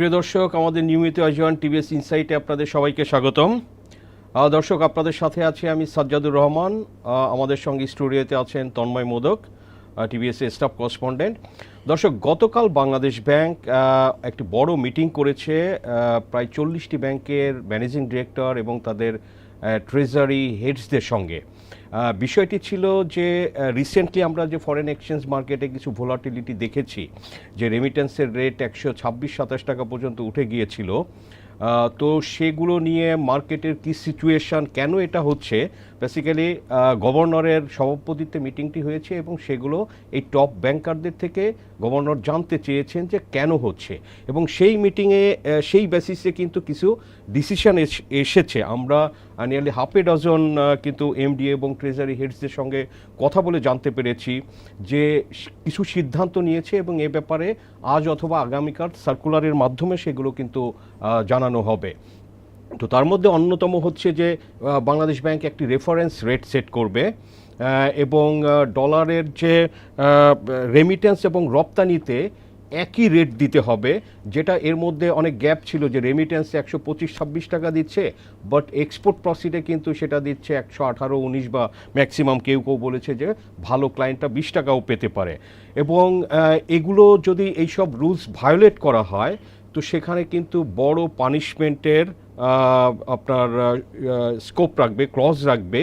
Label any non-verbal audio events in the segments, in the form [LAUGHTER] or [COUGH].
প্রিয় দর্শক, আমাদের নিয়মিত আয়োজন টিভিএস ইনসাইটে আপনাদের সবাইকে স্বাগতম। দর্শক, আপনাদের সাথে আছি আমি সাজ্জাদুর রহমান। আমাদের সঙ্গে স্টুডিওতে আছেন Tanmoy Modak TVS staff correspondent দর্শক, গতকাল বাংলাদেশ ব্যাংক একটি বড় মিটিং করেছে। প্রায় চল্লিশটি ব্যাংকের ম্যানেজিং ডিরেক্টর এবং তাদের ট্রেজারি হেডসদের সঙ্গে। বিষয়টি ছিল যে রিসেন্টলি আমরা যে ফরেন এক্সচেঞ্জ মার্কেটে কিছু ভোলাটিলিটি দেখেছি, যে রেমিটেন্সের রেট একশো ছাব্বিশ সাতাশ টাকা পর্যন্ত উঠে গিয়েছিল তো সেগুলো নিয়ে মার্কেটের কি সিচুয়েশন কেন এটা হচ্ছে বেসিক্যালি গভর্নরের সভাপতিত্বে মিটিংটি হয়েছে এবং সেগুলো এই টপ ব্যাংকারদের থেকে গভর্নর জানতে চেয়েছেন যে কেন হচ্ছে। এবং সেই মিটিংয়ে সেই বেসিসে কিন্তু কিছু ডিসিশন এসেছে। আমরা নিয়ারলি হাফ এ ডজন কিন্তু এমডি এবং ট্রেজারি হেডসদের সঙ্গে কথা বলে জানতে পেরেছি যে কিছু সিদ্ধান্ত নিয়েছে এবং এ ব্যাপারে আজ অথবা আগামীকাল সার্কুলারের মাধ্যমে সেগুলো কিন্তু জানানো হবে। তো তার মধ্যে অন্যতম হচ্ছে যে বাংলাদেশ ব্যাংক একটি রেফারেন্স রেট সেট করবে এবং ডলারের যে রেমিটেন্স এবং রপ্তানিতে একই রেট দিতে হবে, যেটা এর মধ্যে অনেক গ্যাপ ছিল যে রেমিটেন্স একশো পঁচিশ ছাব্বিশ টাকা দিচ্ছে বাট এক্সপোর্ট প্রসিডে কিন্তু সেটা দিচ্ছে একশো আঠারো উনিশ বা ম্যাক্সিমাম কেউ কেউ বলেছে যে ভালো ক্লায়েন্টটা বিশ টাকাও পেতে পারে। এবং এগুলো যদি এইসব রুলস ভায়োলেট করা হয় তো সেখানে কিন্তু বড় পানিশমেন্টের আপনার স্কোপ রাখবে ক্লজ রাখবে।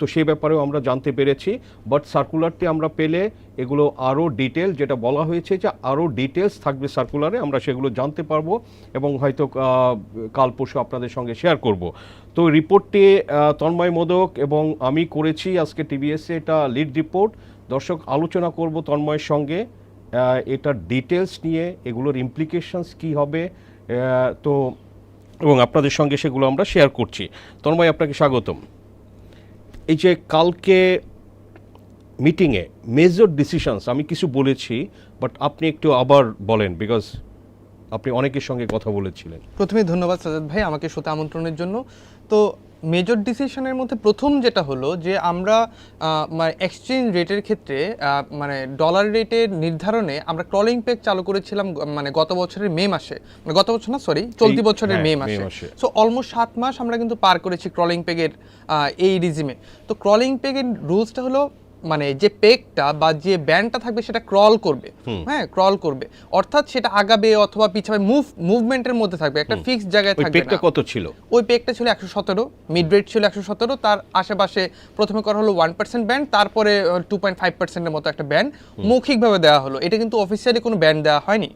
তো সেই ব্যাপারেও আমরা জানতে পেরেছি। বাট সার্কুলারটি আমরা পেলে এগুলো আরও ডিটেল যেটা বলা হয়েছে যে আরও ডিটেলস থাকবে সার্কুলারে আমরা সেগুলো জানতে পারব এবং হয়তো কাল পরশু আপনাদের সঙ্গে শেয়ার করব। তো রিপোর্টটি তন্ময় মোদক এবং আমি করেছি। আজকে টিভিএসে এটা লিড রিপোর্ট দর্শক, আলোচনা করব তন্ময়ের সঙ্গে। এটার ডিটেলস নিয়ে এগুলোর ইমপ্লিকেশনস কি হবে তো এবং আপনাদের সঙ্গে সেগুলো আমরা শেয়ার করছি। তন্ময়, আপনাকে স্বাগতম। এই যে কালকে মিটিংয়ে মেজর ডিসিশনস আমি কিছু বলেছি বাট আপনি একটু আবার বলেন বিকজ আপনি অনেকের সঙ্গে কথা বলেছিলেন। প্রথমে ধন্যবাদ সাজাদ ভাই আমাকে শ্রোতা আমন্ত্রণের জন্য। তো মেজর ডিসিশনের মধ্যে প্রথম যেটা হলো যে আমরা মানে এক্সচেঞ্জ রেটের ক্ষেত্রে মানে ডলার রেটের নির্ধারণে আমরা ক্রলিং পেক চালু করেছিলাম মানে গত বছরের মে মাসে। মানে গত বছর না সরি চলতি বছরের হ্যাঁ, মে মাসে। মাসে। সো অলমোস্ট সাত মাস আমরা কিন্তু পার করেছি ক্রলিং পেগের এই রিজিমে তো ক্রলিং পেগের রুলসটা হলো মানে যে পেকটা বা যে ব্যান্ডটা থাকবে সেটা ক্রল করবে। হ্যাঁ ক্রল করবে। অর্থাৎ সেটা আগাবে অথবা পিছাবে মুভ মুভমেন্টের মধ্যে থাকবে। একটা ফিক্সড জায়গায় থাকবে পেকটা কত ছিল? ওই পেকটা ছিল একশো সতেরো মিড রেট ছিল একশো সতেরো। তার আশেপাশে প্রথমে করা হলো ওয়ান পার্সেন্ট ব্যান্ড তারপরে টু পয়েন্ট ফাইভ পার্সেন্টের মতো একটা ব্যান্ড। মৌখিকভাবে দেওয়া হলো। এটা কিন্তু অফিসিয়ালি কোনো ব্যান্ড দেওয়া হয়নি।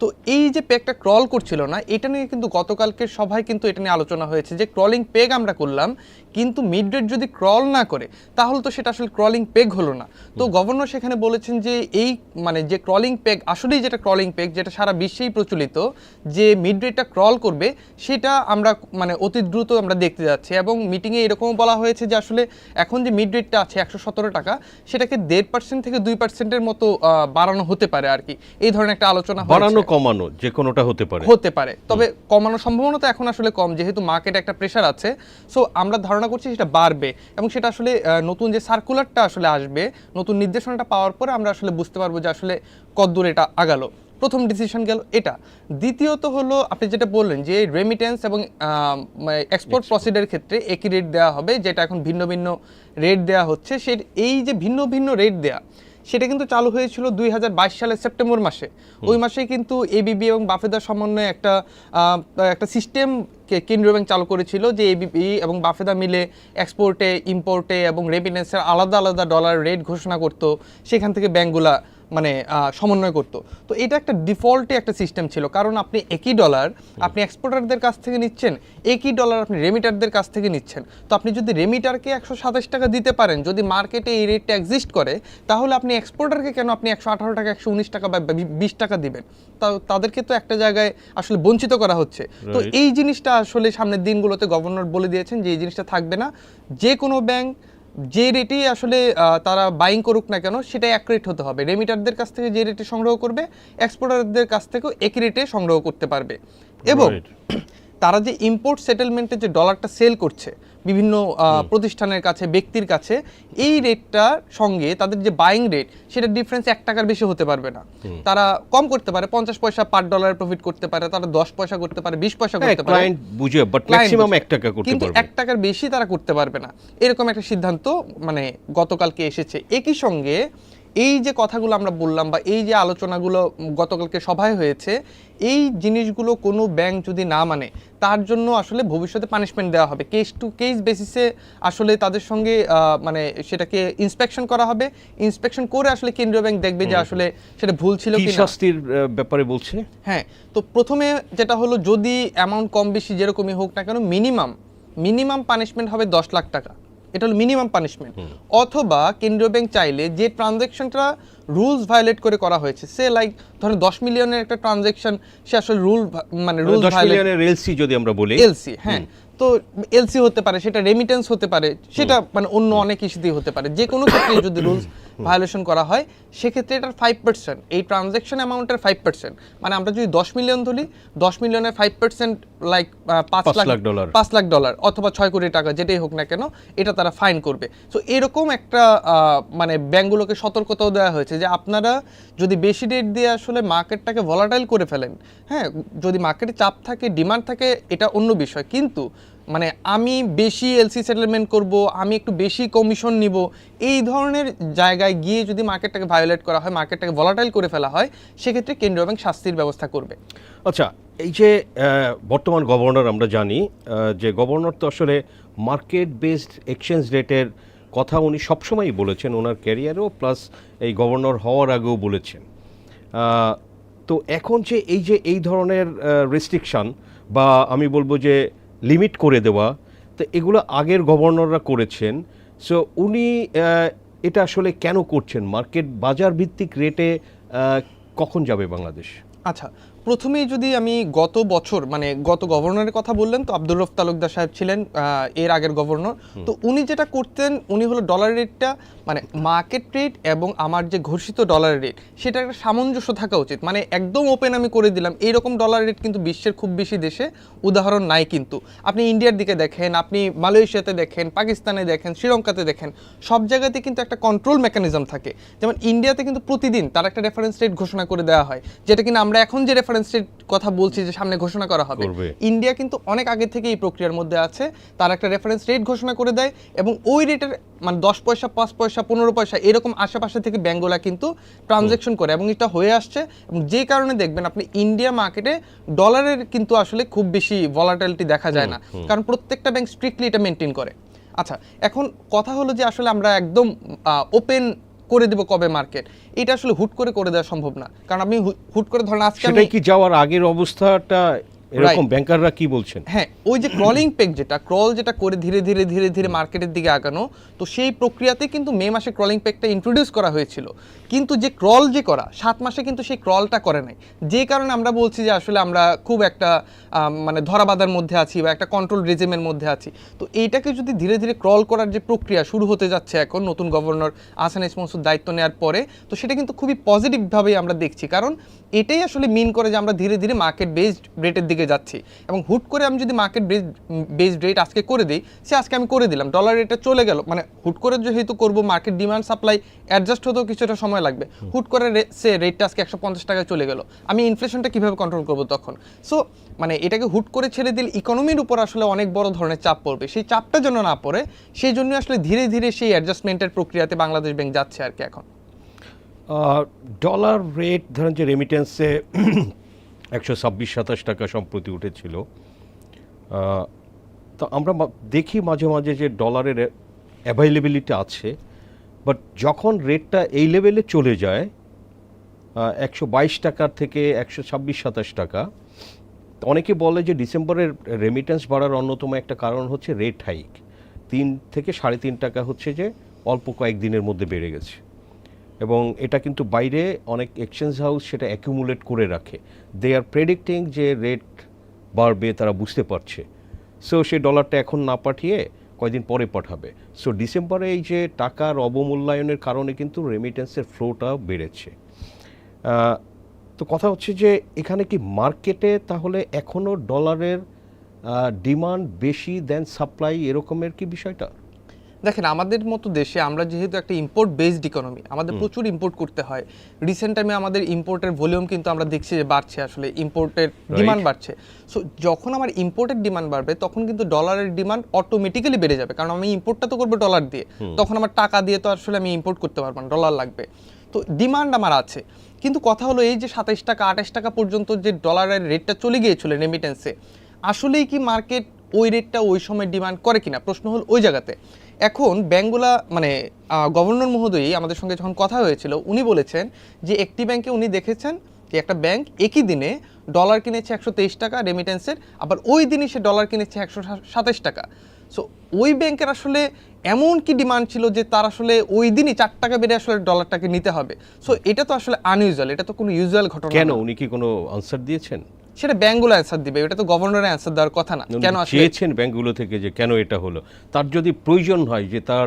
তো এই যে পেকটা ক্রল করছিল না এটা নিয়ে কিন্তু গতকালকের সভায় কিন্তু এটা নিয়ে আলোচনা হয়েছে যে ক্রলিং পেগ আমরা করলাম কিন্তু মিড রেট যদি ক্রল না করে তাহলে তো সেটা আসলে ক্রলিং পেগ হলো না। তো গভর্নর সেখানে বলেছেন যে এই মানে যে ক্রলিং পেগ আসলেই যেটা ক্রলিং পেগ যেটা সারা বিশ্বেই প্রচলিত যে মিড রেটটা ক্রল করবে সেটা আমরা মানে অতি দ্রুত আমরা দেখতে যাচ্ছি। এবং মিটিংয়ে এরকম বলা হয়েছে যে আসলে এখন যে মিড রেটটা আছে একশো সতেরো টাকা সেটাকে দেড় পার্সেন্ট থেকে দুই পার্সেন্টের মতো বাড়ানো হতে পারে আর কি এই ধরনের একটা আলোচনা বাড়ানো কমানো যে কোনোটা হতে পারে। হতে পারে। তবে কমানোর সম্ভাবনা তো এখন আসলে কম যেহেতু মার্কেটে একটা প্রেশার আছে। সো আমরা ধারণা করছি সেটা বাড়বে এবং সেটা আসলে নতুন যে সার্কুলারটা আসলে আসবে নতুন নির্দেশনাটা পাওয়ার পরে আমরা আসলে বুঝতে পারব যে আসলে কতদূর এটা আগালো। প্রথম ডিসিশন গেল এটা। দ্বিতীয়ত হলো আপনি যেটা বললেন যে রেমিটেন্স এবং এক্সপোর্ট প্রসিডের ক্ষেত্রে একই রেট দেওয়া হবে যেটা এখন ভিন্ন ভিন্ন রেট দেওয়া হচ্ছে। সে এই যে ভিন্ন ভিন্ন রেট দেওয়া সেটা কিন্তু চালু হয়েছিল দুই হাজার বাইশ সালের সেপ্টেম্বর মাসে। ওই মাসে কিন্তু এবিবি এবং বাফেদার সমন্বয়ে একটা একটা সিস্টেম কেন্দ্রীয় ব্যাংক চালু করেছিল যে এবিবি এবং বাফেদা মিলে এক্সপোর্টে ইম্পোর্টে এবং রেমিটেন্সের আলাদা আলাদা ডলার রেট ঘোষণা করত। সেখান থেকে ব্যাংকগুলা মানে সমন্বয় করতো। তো এটা একটা ডিফল্টে একটা সিস্টেম ছিল। কারণ আপনি একই ডলার আপনি এক্সপোর্টারদের কাছ থেকে নিচ্ছেন একই ডলার আপনি রেমিটারদের কাছ থেকে নিচ্ছেন। তো আপনি যদি রেমিটারকে একশো সাতাশ টাকা দিতে পারেন যদি মার্কেটে এই রেটটা এক্সিস্ট করে তাহলে আপনি এক্সপোর্টারকে কেন আপনি একশো আঠারো টাকা একশো উনিশ টাকা বা বিশ টাকা দিবেন? তা তাদেরকে তো একটা জায়গায় আসলে বঞ্চিত করা হচ্ছে। তো এই জিনিসটা আসলে সামনের দিনগুলোতে গভর্নর বলে দিয়েছেন যে এই জিনিসটা থাকবে না। যে কোনো ব্যাংক যে রেটেই আসলে তারা বাইং করুক না কেন সেটাই এক রেট হতে হবে। রেমিটারদের কাছ থেকে যে রেটে সংগ্রহ করবে এক্সপোর্টারদের কাছ থেকেও একই রেটে সংগ্রহ করতে পারবে। এবং তারা যে ইম্পোর্ট সেটেলমেন্টে যে ডলারটা সেল করছে বিভিন্ন প্রতিষ্ঠানের কাছে ব্যক্তির কাছে এই রেটটা সঙ্গে তাদের যে বাইং রেট সেটা ডিফারেন্স এক টাকার বেশি হতে পারবে না। তারা কম করতে পারে পঞ্চাশ পয়সা পার ডলার প্রফিট করতে পারে তারা দশ পয়সা করতে পারে বিশ পয়সা করতে পারে। ক্লায়েন্ট বুঝে বাট ম্যাক্সিমাম এক টাকা করতে কিন্তু এক টাকার বেশি তারা করতে পারবে না। এরকম একটা সিদ্ধান্ত মানে গতকালকে এসেছে। একই সঙ্গে এই যে কথাগুলো আমরা বললাম বা এই যে আলোচনাগুলো গতকালকে সভায় হয়েছে এই জিনিসগুলো কোনো ব্যাংক যদি না মানে তার জন্য আসলে ভবিষ্যতে পানিশমেন্ট দেওয়া হবে। কেস টু কেস বেসিসে আসলে তাদের সঙ্গে মানে সেটাকে ইন্সপেকশন করা হবে। ইন্সপেকশন করে আসলে কেন্দ্রীয় ব্যাংক দেখবে যে আসলে সেটা ভুল ছিল কি শাস্তির ব্যাপারে বলছে? হ্যাঁ তো প্রথমে যেটা হলো যদি অ্যামাউন্ট কম বেশি যেরকমই হোক না কেন মিনিমাম মিনিমাম পানিশমেন্ট হবে দশ লাখ টাকা। এটা হলো মিনিমাম পানিশমেন্ট অথবা কেন্দ্রীয় ব্যাংক চাইলে যে ট্রানজ্যাকশনটা রুলস ভায়োলেট করে করা হয়েছে সে লাইক ধরেন দশ মিলিয়নের একটা ট্রানজ্যাকশন সে আসলে রুল মানে রুল দশ মিলিয়নের এলসি যদি আমরা বলি। এলসি হ্যাঁ। তো এলসি হতে পারে সেটা রেমিটেন্স হতে পারে সেটা মানে অন্য অনেক ইস্যুতেই হতে পারে। যে কোনো ক্ষেত্রে যদি [COUGHS] রুলস ভায়োলেশন করা হয় সেক্ষেত্রে এটার ফাইভ পার্সেন্ট এই ট্রানজ্যাকশন অ্যামাউন্টের ফাইভ পার্সেন্ট মানে আমরা যদি দশ মিলিয়ন ধরি দশ মিলিয়নের ফাইভ পার্সেন্ট লাইক পাঁচ লাখ ডলার। পাঁচ লাখ ডলার অথবা ছয় কোটি টাকা যেটাই হোক না কেন এটা তারা ফাইন করবে। সো এরকম একটা আহ, মানে ব্যাংকগুলোকে সতর্কতাও দেওয়া হয়েছে যে আপনারা যদি বেশি রেট দিয়ে আসলে মার্কেটটাকে ভলাটাইল করে ফেলেন হ্যাঁ যদি মার্কেটে চাপ থাকে ডিমান্ড থাকে এটা অন্য বিষয়। কিন্তু মানে আমি বেশি এলসি সেটেলমেন্ট করব, আমি একটু বেশি কমিশন নিব, এই ধরনের জায়গায় গিয়ে যদি মার্কেটটাকে ভায়োলেট করা হয় মার্কেটটাকে ভলাটাইল করে ফেলা হয়, সেক্ষেত্রে কেন্দ্রীয় ব্যাংক শাস্তির ব্যবস্থা করবে। আচ্ছা এই যে বর্তমান গভর্নর আমরা জানি যে গভর্নর তো আসলে মার্কেট বেসড এক্সচেঞ্জ রেটের কথা উনি সবসময়ই বলেছেন, ওনার ক্যারিয়ারেও প্লাস এই গভর্নর হওয়ার আগেও বলেছেন। তো এখন যে এই যে, এই ধরনের রেস্ট্রিকশন বা আমি বলব যে লিমিট করে দেওয়া, তো এগুলো আগের গভর্নররা করেছেন। সো উনি এটা আসলে কেন করছেন? মার্কেট বাজার ভিত্তিক রেটে কখন যাবে বাংলাদেশ? আচ্ছা প্রথমেই যদি আমি গত বছর মানে গত গভর্নরের কথা বললেন তো আব্দুর রফ তালুকদার সাহেব ছিলেন এর আগের গভর্নর। তো উনি যেটা করতেন উনি হলো ডলার রেটটা মানে মার্কেট রেট এবং আমার যে ঘোষিত ডলার রেট সেটা একটা সামঞ্জস্য থাকা উচিত। মানে একদম ওপেন আমি করে দিলাম এইরকম ডলার রেট কিন্তু বিশ্বের খুব বেশি দেশে উদাহরণ নাই কিন্তু। আপনি ইন্ডিয়ার দিকে দেখেন আপনি মালয়েশিয়াতে দেখেন পাকিস্তানে দেখেন শ্রীলঙ্কাতে দেখেন সব জায়গাতে কিন্তু একটা কন্ট্রোল মেকানিজম থাকে। যেমন ইন্ডিয়াতে কিন্তু প্রতিদিন তার একটা রেফারেন্স রেট ঘোষণা করে দেওয়া হয় যেটা কিনা আমরা এখন যে রেফারেন্স রেট কথা বলছি যে সামনে ঘোষণা করা হবে ইন্ডিয়া কিন্তু অনেক আগে থেকে এই প্রক্রিয়ার মধ্যে আছে। তার একটা রেফারেন্স রেট ঘোষণা করে দেয় এবং ওই রেটের মানে দশ পয়সা পাঁচ পয়সা পনেরো পয়সা এরকম আশেপাশে থেকে ব্যাঙ্কগুলা কিন্তু ট্রানজ্যাকশন করে এবং এটা হয়ে আসছে এবং যে কারণে দেখবেন আপনি ইন্ডিয়া মার্কেটে ডলারের কিন্তু আসলে খুব বেশি ভলাটিলিটি দেখা যায় না। কারণ প্রত্যেকটা ব্যাংক স্ট্রিক্টলি এটা মেনটেন করে। আচ্ছা এখন কথা হলো যে আসলে আমরা একদম ওপেন করে দিব কবে মার্কেট এটা আসলে হুট করে করে দেওয়া সম্ভব না। কারণ আমি হুট করে ধরেন আজকে কি যাওয়ার আগের অবস্থাটা এরকম ব্যাংকাররা কি বলছেন? হ্যাঁ ওই যে ক্রলিং পেক যেটা ক্রল যেটা করে ধীরে ধীরে ধীরে ধীরে মার্কেটের দিকে আগানো তো সেই প্রক্রিয়াতে কিন্তু মে মাসে ক্রলিং পেকটা ইন্ট্রোডিউস করা হয়েছিল। কিন্তু যে ক্রল যে করা সাত মাসে কিন্তু সেই ক্রলটা করে নাই। যে কারণে আমরা বলছি যে আসলে আমরা খুব একটা মানে ধরাবাধার মধ্যে আছি বা একটা কন্ট্রোল রেজিমের মধ্যে আছি। তো এইটাকে যদি ধীরে ধীরে ক্রল করার যে প্রক্রিয়া শুরু হতে যাচ্ছে এখন নতুন গভর্নর আসান ইসমসুর দায়িত্ব নেওয়ার পরে তো সেটা কিন্তু খুবই পজিটিভভাবেই আমরা দেখছি। কারণ এটাই আসলে মিন করে যে আমরা ধীরে ধীরে মার্কেট বেসড রেটের দিকে যাচ্ছি। এবং হুট করে আমি যদি মার্কেট বেস বেসড রেট আজকে করে দিই সে আজকে আমি করে দিলাম। ডলার রেটটা চলে গেল। মানে হুট করে যেহেতু করব মার্কেট ডিমান্ড সাপ্লাই অ্যাডজাস্ট হতেও কিছুটা সময় লাগবে। হুট করে সে রেটটা আজকে একশো পঞ্চাশ টাকায় চলে গেল। আমি ইনফ্লেশনটা কীভাবে কন্ট্রোল করব তখন? সো মানে এটাকে হুট করে ছেড়ে দিলে ইকোনমির উপর আসলে অনেক বড় ধরনের চাপ পড়বে। সেই চাপটা যেন না পড়ে সেই জন্য আসলে ধীরে ধীরে সেই অ্যাডজাস্টমেন্টের প্রক্রিয়াতে বাংলাদেশ ব্যাংক যাচ্ছে আর কি এখন। ডলার রেট ধরেন যে রেমিটেন্সে একশো ছাব্বিশ সাতাশ টাকা সম্প্রতি উঠেছিল। তো আমরা দেখি মাঝে মাঝে যে ডলারের অ্যাভাইলেবিলিটি আছে বাট যখন রেটটা এই লেভেলে চলে যায় একশো বাইশ টাকার থেকে একশো ছাব্বিশ সাতাশ টাকা, অনেকে বলে যে ডিসেম্বরের রেমিটেন্স বাড়ার অন্যতম একটা কারণ হচ্ছে রেট হাইক তিন থেকে সাড়ে তিন টাকা হচ্ছে যে অল্প কয়েকদিনের মধ্যে বেড়ে গেছে। এবং এটা কিন্তু বাইরে অনেক এক্সচেঞ্জ হাউস সেটা অ্যাকুমুলেট করে রাখে। দে আর প্রেডিক্টিং যে রেট বাড়বে তারা বুঝতে পারছে। সো সেই ডলারটা এখন না পাঠিয়ে কয়দিন পরে পাঠাবে। সো ডিসেম্বরে এই যে টাকার অবমূল্যায়নের কারণে কিন্তু রেমিটেন্সের ফ্লোটা বেড়েছে। তো কথা হচ্ছে যে এখানে কি মার্কেটে তাহলে এখনও ডলারের ডিমান্ড বেশি দেন সাপ্লাই এরকমের কি বিষয়টা? দেখেন আমাদের মতো দেশে আমরা যেহেতু একটা ইম্পোর্ট বেসড ইকোনমি আমাদের প্রচুর ইম্পোর্ট করতে হয়। রিসেন্ট টাইমে আমাদের ইম্পোর্টের ভলিউম কিন্তু আমরা দেখছি যে বাড়ছে আসলে ইম্পোর্টের ডিমান্ড বাড়ছে। সো যখন আমার ইম্পোর্টের ডিমান্ড বাড়বে তখন কিন্তু ডলারের ডিমান্ড অটোমেটিক্যালি বেড়ে যাবে। কারণ আমি ইম্পোর্টটা তো করব ডলার দিয়ে। তখন আমার টাকা দিয়ে তো আসলে আমি ইম্পোর্ট করতে পারব না ডলার লাগবে। তো ডিমান্ড আমার আছে। কিন্তু কথা হলো এই যে সাতাইশ টাকা আঠাশ টাকা পর্যন্ত যে ডলারের রেটটা চলে গিয়েছিল রেমিটেন্সে আসলেই কি মার্কেট ওই রেটটা ওই সময় ডিমান্ড করে কিনা? প্রশ্ন হল ওই জায়গাতে। এখন ব্যাঙ্কগুলা মানে গভর্নর মহোদয়ই আমাদের সঙ্গে যখন কথা হয়েছিল উনি বলেছেন যে একটি ব্যাংকে উনি দেখেছেন যে একটা ব্যাংক একই দিনে ডলার কিনেছে একশো তেইশ টাকা রেমিটেন্সের আবার ওই দিনই সে ডলার কিনেছে একশো সাতাশ টাকা। সো ওই ব্যাংকের আসলে এমন কি ডিমান্ড ছিল যে তার আসলে ওই দিনই চার টাকা বেড়ে আসলে ডলারটাকে নিতে হবে? সো এটা তো আসলে আনইউজুয়াল এটা তো কোনো ইউজুয়াল ঘটনা কেন? উনি কি কোনো আনসার দিয়েছেন? সেটা ব্যাংকগুলো অ্যান্সার দিবে এটা তো গভর্নরের অ্যান্সার দেওয়ার কথা না। কেন চেয়েছেন ব্যাংকগুলো থেকে যে কেন এটা হলো। তার যদি প্রয়োজন হয় যে তার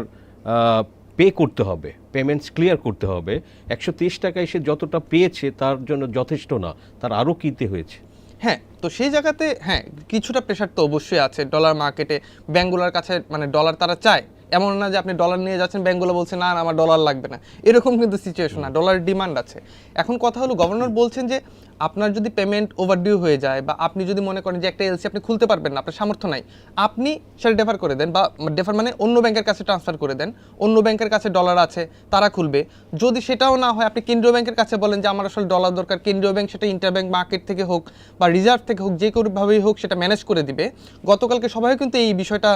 পে করতে হবে পেমেন্টস ক্লিয়ার করতে হবে একশো তেইশ টাকায় সে যতটা পেয়েছে তার জন্য যথেষ্ট না তার আরও কিনতে হয়েছে। হ্যাঁ তো সেই জায়গাতে হ্যাঁ কিছুটা প্রেশার তো অবশ্যই আছে। ডলার মার্কেটে ব্যাঙ্কগুলোর কাছে মানে ডলার তারা চায়। এমন না যে আপনি ডলার নিয়ে যাচ্ছেন ব্যাঙ্কগুলো বলছে না না, আমার ডলার লাগবে না। এরকম কিন্তু সিচুয়েশন না ডলার ডিমান্ড আছে। এখন কথা হলো গভর্নর বলছেন যে আপনার যদি পেমেন্ট ওভারডিউ হয়ে যায় বা আপনি যদি মনে করেন যে একটা এলসি আপনি খুলতে পারবেন না, আপনার সামর্থ্য নাই, আপনি সেটা ডেফার করে দেন বা ডেফার মানে অন্য ব্যাংকের কাছে ট্রান্সফার করে দেন। অন্য ব্যাংকের কাছে ডলার আছে, তারা খুলবে। যদি সেটাও না হয়, আপনি কেন্দ্রীয় ব্যাংকের কাছে বলেন যে আমার আসলে ডলার দরকার, কেন্দ্রীয় ব্যাংক সেটা ইন্টার ব্যাংক মার্কেট থেকে হোক বা রিজার্ভ থেকে হোক যে কোনোভাবেই হোক সেটা ম্যানেজ করে দিবে। গতকালকে সবাই কিন্তু এই বিষয়টা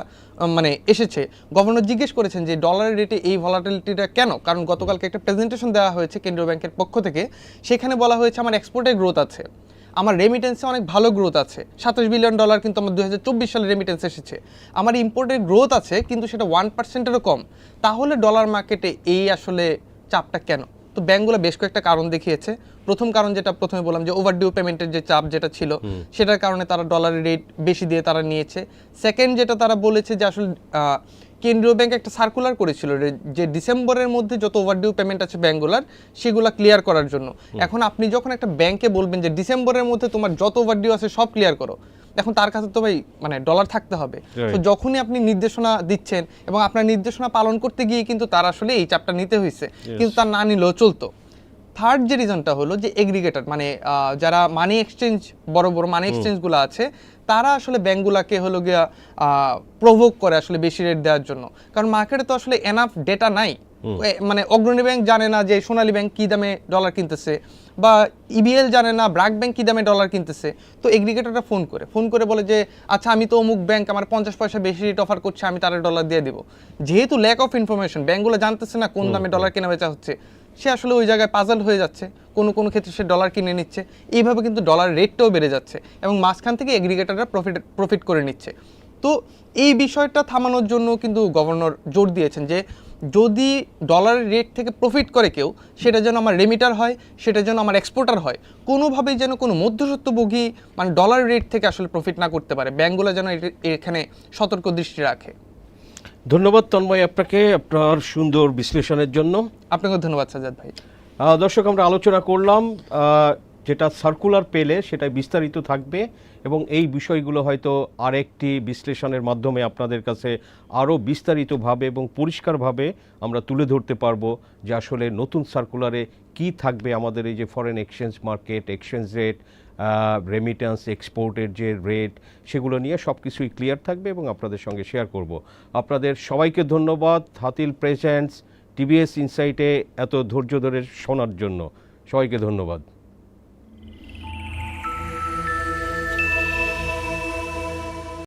মানে এসেছে। গভর্নর জিজ্ঞেস করেছেন যে ডলারের রেটে এই ভলাটিলিটিটা কেন? কারণ গতকালকে একটা প্রেজেন্টেশন দেওয়া হয়েছে কেন্দ্রীয় ব্যাংকের পক্ষ থেকে। সেখানে বলা হয়েছে, আমার এক্সপোর্টের গ্রোথ আছে। আমার রেমিটেন্সে অনেক ভালো গ্রোথ আছে। সাতাশ বিলিয়ন ডলার কিন্তু আমার দু সালে রেমিটেন্স এসেছে। আমার ইম্পোর্টের গ্রোথ আছে কিন্তু সেটা ওয়ান পার্সেন্টেরও কম। তাহলে ডলার মার্কেটে এই আসলে চাপটা কেন? তো ব্যাঙ্কগুলো বেশ কয়েকটা কারণ দেখিয়েছে। প্রথম কারণ যেটা প্রথমে বললাম যে ওভারডিউ পেমেন্টের যে চাপ যেটা ছিল সেটার কারণে তারা ডলারের রেট বেশি দিয়ে তারা নিয়েছে। সেকেন্ড যেটা তারা বলেছে যে আসলে কেন্দ্রীয় ব্যাংক একটা সার্কুলার করেছিল যে ডিসেম্বরের মধ্যে যত ওভারডিউ পেমেন্ট আছে ব্যাঙ্কগুলার সেগুলো ক্লিয়ার করার জন্য। এখন আপনি যখন একটা ব্যাংকে বলবেন যে ডিসেম্বরের মধ্যে তোমার যত ওভারডিউ আছে সব ক্লিয়ার করো এখন তার কাছে তো ভাই মানে ডলার থাকতে হবে। তো যখনই আপনি নির্দেশনা দিচ্ছেন এবং আপনার নির্দেশনা পালন করতে গিয়ে কিন্তু তার আসলে এই চাপটা নিতে হয়েছে। কিন্তু তার না নিলেও চলতো। থার্ড যে রিজনটা হলো যে এগ্রিগেটর মানে যারা মানি এক্সচেঞ্জ বড় বড় মানি এক্সচেঞ্জগুলো আছে তারা আসলে ব্যাঙ্কগুলোকে হলো গিয়া প্রভোগ করে আসলে বেশি রেট দেওয়ার জন্য। কারণ মার্কেটে তো আসলে এনাফ ডেটা নাই। মানে অগ্রণী ব্যাংক জানে না যে সোনালী ব্যাংক কি দামে ডলার কিনতেছে বা ইবিএল জানে না ব্র্যাক ব্যাংক কি দামে ডলার কিনতেছে। তো এগ্রিগেটরটা ফোন করে। ফোন করে বলে যে আচ্ছা আমি তো অমুক ব্যাংক আমার পঞ্চাশ পয়সা বেশি রেট অফার করছে আমি তার ডলার দিয়ে দিব। যেহেতু ল্যাক অফ ইনফরমেশন ব্যাংকগুলো জানতেছে না কোন দামে ডলার কেনা বেচা হচ্ছে। সে আসলে ওই জায়গায় পাজল হয়ে যাচ্ছে। কোনো কোনো ক্ষেত্রে সে ডলার কিনে নিচ্ছে। এইভাবে কিন্তু ডলার রেটটাও বেড়ে যাচ্ছে এবং মাঝখান থেকে এগ্রিগেটাররা প্রফিট প্রফিট করে নিচ্ছে। তো এই বিষয়টা থামানোর জন্য কিন্তু গভর্নর জোর দিয়েছেন যে, যদি ডলারের রেট থেকে প্রফিট করে কেউ, সেটা যেন আমার রেমিটার হয়, সেটা যেন আমার এক্সপোর্টার হয়, কোনোভাবেই যেন কোনো মধ্যসত্ত্বভোগী মানে ডলার রেট থেকে আসলে প্রফিট না করতে পারে। ব্যাঙ্কগুলো যেন এখানে সতর্ক দৃষ্টি রাখে। ধন্যবাদ তন্ময় আপনাকে আপনার সুন্দর বিশ্লেষণের জন্য। আপনাকে ধন্যবাদ সাজাদ ভাই। দর্শক আমরা আলোচনা করলাম যেটা সার্কুলার পেলে সেটা বিস্তারিত থাকবে এবং এই বিষয়গুলো হয়তো আরেকটি বিশ্লেষণের মাধ্যমে আপনাদের কাছে আরও বিস্তারিতভাবে এবং পরিষ্কারভাবে আমরা তুলে ধরতে পারব যে আসলে নতুন সার্কুলারে কি থাকবে আমাদের এই যে foreign exchange market exchange rate remittance এক্সপোর্টের যে রেট সেগুলো নিয়ে সব কিছুই ক্লিয়ার থাকবে এবং আপনাদের সঙ্গে শেয়ার করব। আপনাদের সবাইকে ধন্যবাদ হাতিল প্রেজেন্টস টিভিএস ইনসাইটে এত ধৈর্য ধরে শোনার জন্য। সবাইকে ধন্যবাদ।